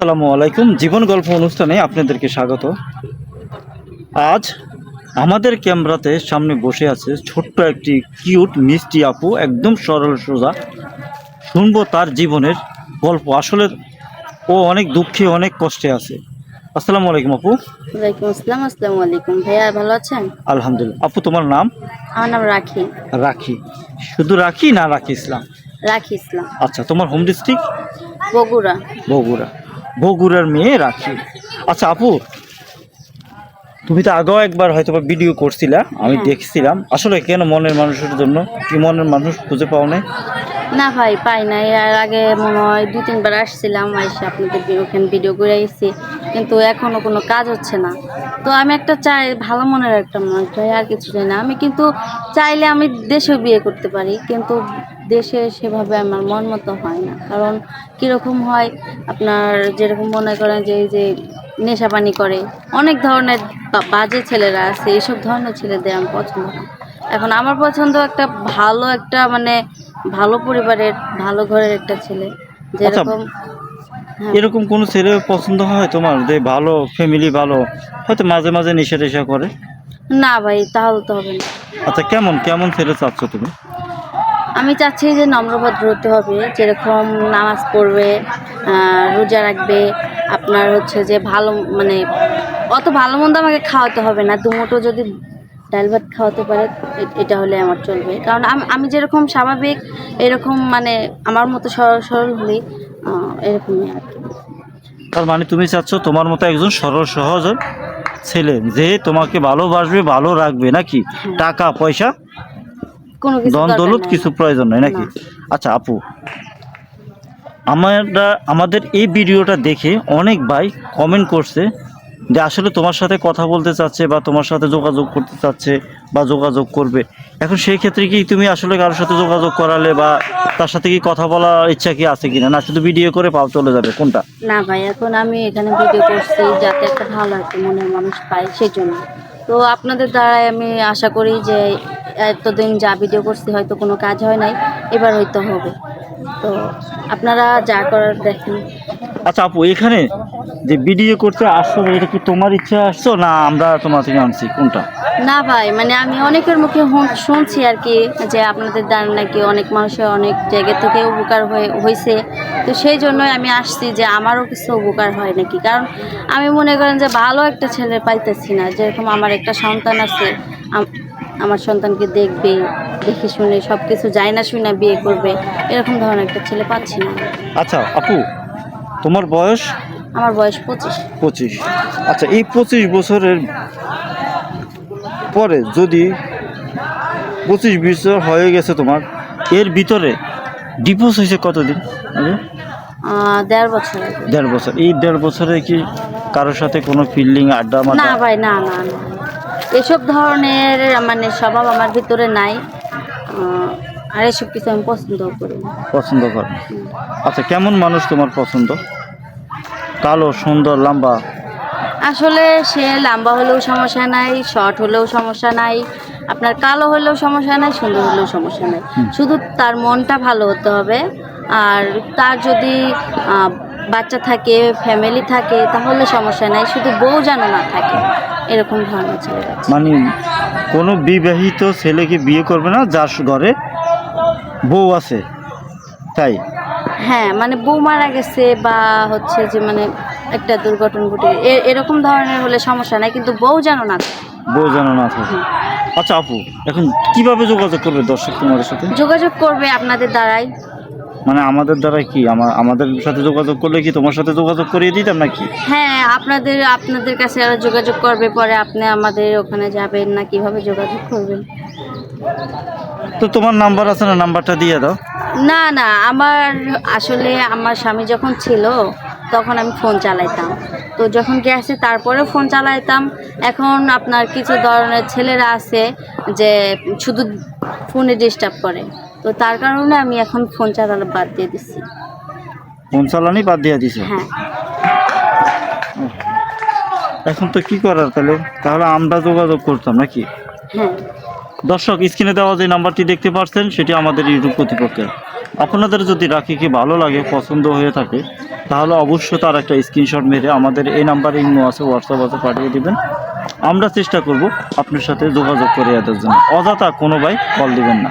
আসসালামু আলাইকুম। জীবন গল্প অনুষ্ঠানে আপনাদেরকে স্বাগত। আজ আমাদের ক্যামেরাতে সামনে বসে আছে ছোট্ট একটি কিউট মিষ্টি আপু একদম সরল সোজা। শুনব তার জীবনের গল্প। আসলে ও অনেক দুঃখে অনেক কষ্টে আছে। আসসালামু আলাইকুম আপু। ওয়ালাইকুম আসসালাম আসসালামু আলাইকুম। ভাইয়া ভালো আছেন? আলহামদুলিল্লাহ। আপু তোমার নাম? আমার নাম রাখি। রাখি। শুধু রাখি না রাখি ইসলাম? রাখি ইসলাম। আচ্ছা তোমার হোম ডিস্ট্রিক্ট? বগুড়া। বগুড়া। বগুড়ার মেয়ে রাখি। আচ্ছা আপু তুমি তো আগেও একবার হয়তো বা ভিডিও করছিলা আমি হ্যাঁ। দেখছিলাম। আসলে কেন মনের মানুষের জন্য? কি মনের মানুষ খুঁজে পাও নাই? না ভাই পাই না এর আগে মনে হয় দু তিনবার আসছিলাম এসে আপনাদের ওখানে ভিডিও করে এসেছি কিন্তু এখনও কোনো কাজ হচ্ছে না। তো আমি একটা চাই ভালো মনের একটা মানুষ ভাই আর কিছু চাই না। আমি কিন্তু চাইলে আমি দেশেও বিয়ে করতে পারি কিন্তু দেশে সেভাবে আমার মন মতো হয় না। কারণ কীরকম হয় আপনার যেরকম মনে করেন যে এই যে নেশা পানি করে অনেক ধরনের বাজে ছেলেরা আছে এইসব ধরনের ছেলেদের আমি পছন্দ এখন আমার পছন্দ একটা ভালো একটা মানে ভালো পরিবারের ভালো ঘরের একটা ছেলে। যেরকম হ্যাঁ। এরকম কোনো ছেলে পছন্দ হয় তোমার? যে ভালো ফ্যামিলি ভালো হয়তো মাঝে মাঝে নেশা টেশা করে? না ভাই তাহলে তো হবে না। আচ্ছা কেমন কেমন ছেলে চাচ্ছ তুমি? আমি চাচ্ছি যে নম্রভদ্র হতে হবে যেরকম নামাজ পড়বে রোজা রাখবে আপনার হচ্ছে যে ভালো মানে অত ভালো মন্দ আমাকে খাওয়াতে হবে না দুমুটো যদি ডাল ভাত খাওয়াতে পারে এটা হলে আমার চলবে। কারণ আমি যেরকম স্বাভাবিক এরকম মানে আমার মতো সরল সরল হলেই এরকমই আর কি। তার মানে তুমি চাচ্ছ তোমার মতো একজন সরল সহজ ছেলে যে তোমাকে ভালোবাসবে ভালো রাখবে নাকি? হ্যাঁ। টাকা পয়সা? কোনো কিছু দন দৌলত কিছু প্রয়োজন নাই নাকি? আচ্ছা আপু আমরা আমাদের এই ভিডিওটা দেখে অনেক ভাই কমেন্ট করছে যে আসলে তোমার সাথে কথা বলতে চাচ্ছে বা তোমার সাথে যোগাযোগ করতে চাচ্ছে বা যোগাযোগ করবে। এখন সেই ক্ষেত্রে কি তুমি আসলে কারোর সাথে যোগাযোগ করালে বা তার সাথে কি কথা বলার ইচ্ছা কি আছে কিনা? না শুধু ভিডিও করে পাও চলে যাবে কোনটা? না ভাই এখন আমি এখানে ভিডিও করছি যাতে একটা ভালো একটা মনের মানুষ পাই সেই জন্য তো আপনাদের দ্বারাই আমি আশা করি যে এতদিন যা ভিডিও করছি হয়তো কোনো কাজ হয় নাই এবার হয়তো হবে। তো আপনারা যা করার দেখেন। আচ্ছা আপু এখানে যে ভিডিও করতে আসছো এটা কি তোমার ইচ্ছা আসছো না আমরা তোমার থেকে আনছি? কোনটা? না ভাই মানে আমি অনেকের মুখে শুনছি আর কি যে আপনাদের দ্বারা নাকি অনেক মানুষের অনেক জায়গা থেকে উপকার হয়ে হয়েছে তো সেই জন্যই আমি আসছি যে আমারও কিছু উপকার হয় নাকি? কারণ আমি মনে করেন যে ভালো একটা ছেলে পাইতেছি না। যেরকম আমার একটা সন্তান আছে আমার সন্তানকে দেখবে দেখে শুনে সব কিছু যায় না শুনে বিয়ে করবে এরকম ধরনের একটা ছেলে পাচ্ছি না। আচ্ছা আপু তোমার বয়স? আমার বয়স পঁচিশ। পঁচিশ। আচ্ছা এই পঁচিশ বছরের পরে যদি পঁচিশ বছর হয়ে গেছে তোমার এর ভিতরে ডিভোর্স হয়েছে কতদিন? দেড় বছর দেড় বছর। এই দেড় বছরে কি কারোর সাথে কোনো ফিল্ডিং আড্ডা না ভাই না না না। এসব ধরনের মানে স্বভাব আমার ভিতরে নাই। আর এসব কিছু আমি পছন্দ করি পছন্দ করে আচ্ছা কেমন মানুষ তোমার পছন্দ? কালো সুন্দর লম্বা? আসলে সে লম্বা হলেও সমস্যা নাই শর্ট হলেও সমস্যা নাই আপনার কালো হলেও সমস্যা নাই সুন্দর হলেও সমস্যা নাই। শুধু তার মনটা ভালো হতে হবে আর তার যদি বাচ্চা থাকে ফ্যামিলি থাকে তাহলে সমস্যা নাই শুধু বউ যেন না থাকে এরকম ধরনের ছেলে মানে কোনো বিবাহিত ছেলেকে বিয়ে করবে না যার ঘরে বউ আছে তাই? হ্যাঁ মানে বউ মারা গেছে বা হচ্ছে যে মানে একটা দুর্ঘটনা ঘটে এরকম ধরনের হলে সমস্যা নাই কিন্তু বউ যেন না বউ যেন না থাকে। আচ্ছা আপু এখন কীভাবে যোগাযোগ করবে দর্শক তোমাদের সাথে? যোগাযোগ করবে আপনাদের দ্বারাই। মানে আমাদের দ্বারা কি? আমার আমাদের সাথে যোগাযোগ করলে কি তোমার সাথে যোগাযোগ করিয়ে দিতাম নাকি? হ্যাঁ আপনাদের আপনাদের কাছে আরও যোগাযোগ করবে পরে আপনি আমাদের ওখানে যাবেন না কীভাবে যোগাযোগ করবেন? তো তোমার নাম্বার আছে না? নাম্বারটা দিয়ে দাও। না না আমার আসলে আমার স্বামী যখন ছিল তখন আমি ফোন চালাইতাম। তো যখন গেছে তারপরেও ফোন চালাইতাম। এখন আপনার কিছু ধরনের ছেলেরা আছে যে শুধু ফোনে ডিস্টার্ব করে। তো তার কারণে আমি এখন ফোন চালানো বাদ দিয়ে দিচ্ছি ফোন চালানি বাদ দিয়ে দিছে? হ্যাঁ। এখন তো কি করার তাহলে? তাহলে আমরা যোগাযোগ করতাম নাকি? হ্যাঁ। দর্শক স্ক্রিনে দেওয়া যে নাম্বারটি দেখতে পাচ্ছেন সেটি আমাদের ইউটিউব কর্তৃপক্ষের আপনাদের যদি রাখিকে ভালো লাগে পছন্দ হয়ে থাকে তাহলে অবশ্যই তার একটা স্ক্রিনশট মেরে আমাদের এই নাম্বারে ইমো আছে হোয়াটসঅ্যাপ আছে পাঠিয়ে দেবেন। আমরা চেষ্টা করব আপনার সাথে যোগাযোগ করে দেওয়ার জন্য। অযথা কোনো ভাই কল দিবেন না।